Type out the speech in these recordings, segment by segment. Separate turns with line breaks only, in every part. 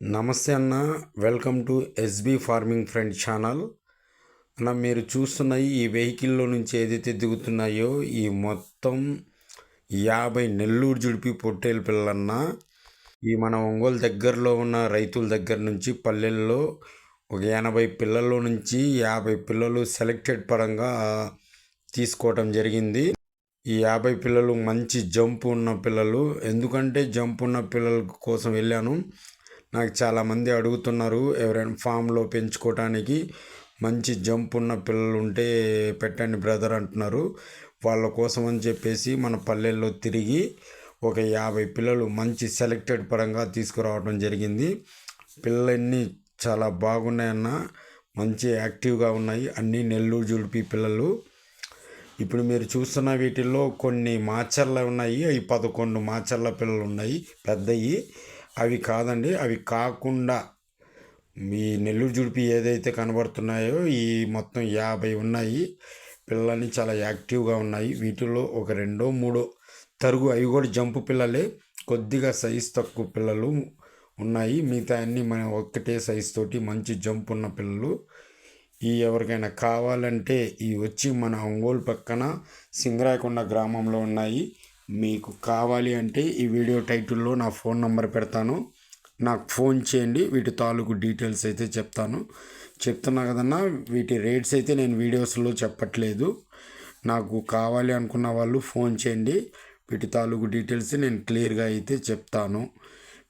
నమస్తే అన్న. Welcome to SB farming friend channel. అన్న మీరు చూస్తున్న ఈ వెహికల్లో నుంచి ఏదైతే దిగుతున్నాయో ఈ మొత్తం యాభై నెల్లూరు జుడిపి పొట్టేలు పిల్లన్న ఈ మన ఒంగోలు దగ్గరలో ఉన్న రైతుల దగ్గర నుంచి పల్లెల్లో ఒక ఎనభై పిల్లల్లో నుంచి యాభై పిల్లలు సెలెక్టెడ్ పరంగా తీసుకోవటం జరిగింది. ఈ యాభై పిల్లలు మంచి జంప్ ఉన్న పిల్లలు. ఎందుకంటే జంప్ ఉన్న పిల్లల కోసం వెళ్ళాను. నాకు చాలామంది అడుగుతున్నారు ఎవరైనా ఫామ్లో పెంచుకోవటానికి మంచి జంప్ ఉన్న పిల్లలు ఉంటే పెట్టండి బ్రదర్ అంటున్నారు. వాళ్ళ కోసం అని చెప్పేసి మన పల్లెల్లో తిరిగి ఒక యాభై పిల్లలు మంచి సెలెక్టెడ్ పరంగా తీసుకురావడం జరిగింది. పిల్లలన్నీ చాలా బాగున్నాయన్న మంచి యాక్టివ్గా ఉన్నాయి. అన్నీ నెల్లూరు జుడిపి పిల్లలు. ఇప్పుడు మీరు చూస్తున్న వీటిల్లో కొన్ని మాచర్ల ఉన్నాయి. అవి పదకొండు మాచర్ల పిల్లలు ఉన్నాయి పెద్దవి అవి కాదండి అవి కాకుండా మీ నెల్లూరు జుడిపి ఏదైతే కనబడుతున్నాయో ఈ మొత్తం యాభై ఉన్నాయి. పిల్లల్ని చాలా యాక్టివ్గా ఉన్నాయి. వీటిలో ఒక రెండో మూడో తరుగు అవి కూడా జంపు పిల్లలే. కొద్దిగా సైజ్ తక్కువ పిల్లలు ఉన్నాయి. మిగతా అన్ని మన ఒక్కటే సైజ్ తోటి మంచి జంప్ ఉన్న పిల్లలు. ఈ ఎవరికైనా కావాలంటే ఈ వచ్చి మన ఒంగోలు పక్కన సింగరాయకొండ గ్రామంలో ఉన్నాయి. మీకు కావాలి అంటే ఈ వీడియో టైటిల్లో నా ఫోన్ నంబర్ పెడతాను. నాకు ఫోన్ చేయండి వీటి తాలూకు డీటెయిల్స్ అయితే చెప్తాను. చెప్తున్నా కదన్నా వీటి రేట్స్ అయితే నేను వీడియోస్లో చెప్పట్లేదు. నాకు కావాలి అనుకున్న వాళ్ళు ఫోన్ చేయండి వీటి తాలూకు డీటెయిల్స్ నేను క్లియర్గా అయితే చెప్తాను.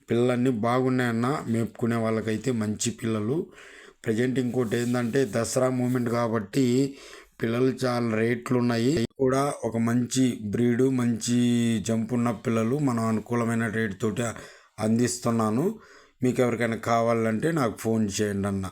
పిల్లలన్నీ బాగున్నాయన్న మేపుకునే వాళ్ళకైతే మంచి పిల్లలు. ప్రజెంట్ ఇంకోటి ఏంటంటే దసరా మూమెంట్ కాబట్టి పిల్లలు చాలా రేట్లు ఉన్నాయి కూడా ఒక మంచి బ్రీడు మంచి జంపు ఉన్న పిల్లలు మనం అనుకూలమైన రేట్ తోటి అందిస్తున్నాను. మీకు ఎవరికైనా కావాలంటే నాకు ఫోన్ చేయండి అన్న.